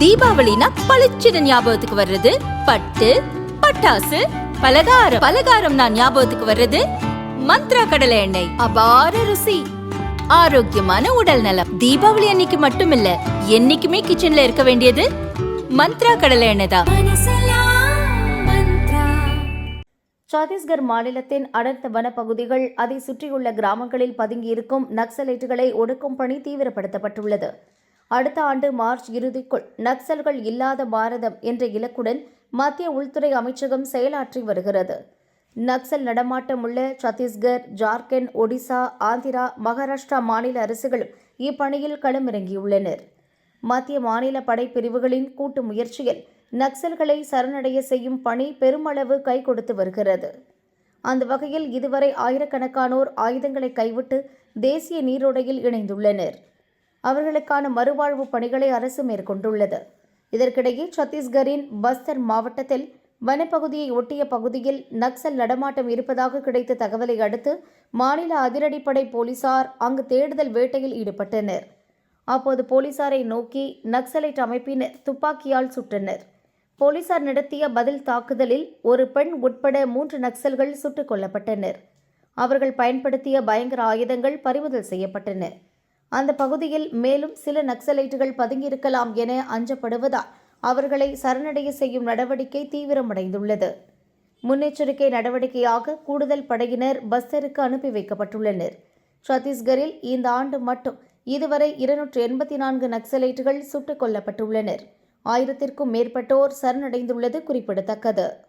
தீபாவளினா பளிச்சுன்னு ஞாபகத்துக்கு வர்றது. பட்டு பட்டாசு பலகாரம். பலகாரம் நான் ஞாபகத்துக்கு வர்றது. மந்த்ரா கடலை எண்ணெய். அபார ருசி. ஆரோக்கியமான உடல் நலம். தீபாவளி அன்னைக்கு மட்டும் இல்ல என்னைக்குமே கிச்சன்ல இருக்க வேண்டியது மந்த்ரா கடலை எண்ணெய் தான். சத்தீஸ்கர் மாநிலத்தின் அடர்ந்த வனப்பகுதிகள் அதை சுற்றியுள்ள கிராமங்களில் பதுங்கியிருக்கும் நக்சலைட்டுகளை ஒடுக்கும் பணி தீவிரப்படுத்தப்பட்டுள்ளது. அடுத்த ஆண்டு மார்ச் இறுதிக்குள் நக்சல்கள் இல்லாத பாரதம் என்ற இலக்குடன் மத்திய உள்துறை அமைச்சகம் செயலாற்றி வருகிறது. நக்சல் நடமாட்டம் உள்ள சத்தீஸ்கர் ஜார்க்கண்ட் ஒடிசா ஆந்திரா மகாராஷ்டிரா மாநில அரசுகளும் இப்பணியில் களமிறங்கியுள்ளனர். மத்திய மாநில படைப்பிரிவுகளின் கூட்டு முயற்சியில் நக்சல்களை சரணடைய செய்யும் பணி பெருமளவு கை கொடுத்து வருகிறது. அந்த வகையில் இதுவரை ஆயிரக்கணக்கானோர் ஆயுதங்களை கைவிட்டு தேசிய நீரோடையில் இணைந்துள்ளனர். அவர்களுக்கான மறுவாழ்வு பணிகளை அரசு மேற்கொண்டுள்ளது. இதற்கிடையே சத்தீஸ்கரின் பஸ்தர் மாவட்டத்தில் வனப்பகுதியை ஒட்டிய பகுதியில் நக்சல் நடமாட்டம் இருப்பதாக கிடைத்த தகவலை அடுத்து மாநில அதிரடிப்படை போலீசார் அங்கு தேடுதல் வேட்டையில் ஈடுபட்டனர். அப்போது போலீசாரை நோக்கி நக்சலைட் அமைப்பினர் துப்பாக்கியால் சுட்டனர். போலீசார் நடத்திய பதில் தாக்குதலில் ஒரு பெண் உட்பட மூன்று நக்சல்கள் சுட்டுக் கொல்லப்பட்டனர். அவர்கள் பயன்படுத்திய பயங்கர ஆயுதங்கள் பறிமுதல் செய்யப்பட்டன. அந்த பகுதியில் மேலும் சில நக்சலைட்டுகள் பதுங்கியிருக்கலாம் என அஞ்சப்படுவதால் அவர்களை சரணடைய செய்யும் நடவடிக்கை தீவிரமடைந்துள்ளது. முன்னெச்சரிக்கை நடவடிக்கையாக கூடுதல் படையினர் பஸ்தருக்கு அனுப்பி வைக்கப்பட்டுள்ளனர். சத்தீஸ்கரில் இந்த ஆண்டு மட்டும் இதுவரை இருநூற்று எண்பத்தி நான்கு நக்சலைட்டுகள் சுட்டுக் கொல்லப்பட்டுள்ளனர். ஆயிரத்திற்கும் மேற்பட்டோர் சரணடைந்துள்ளது குறிப்பிடத்தக்கது.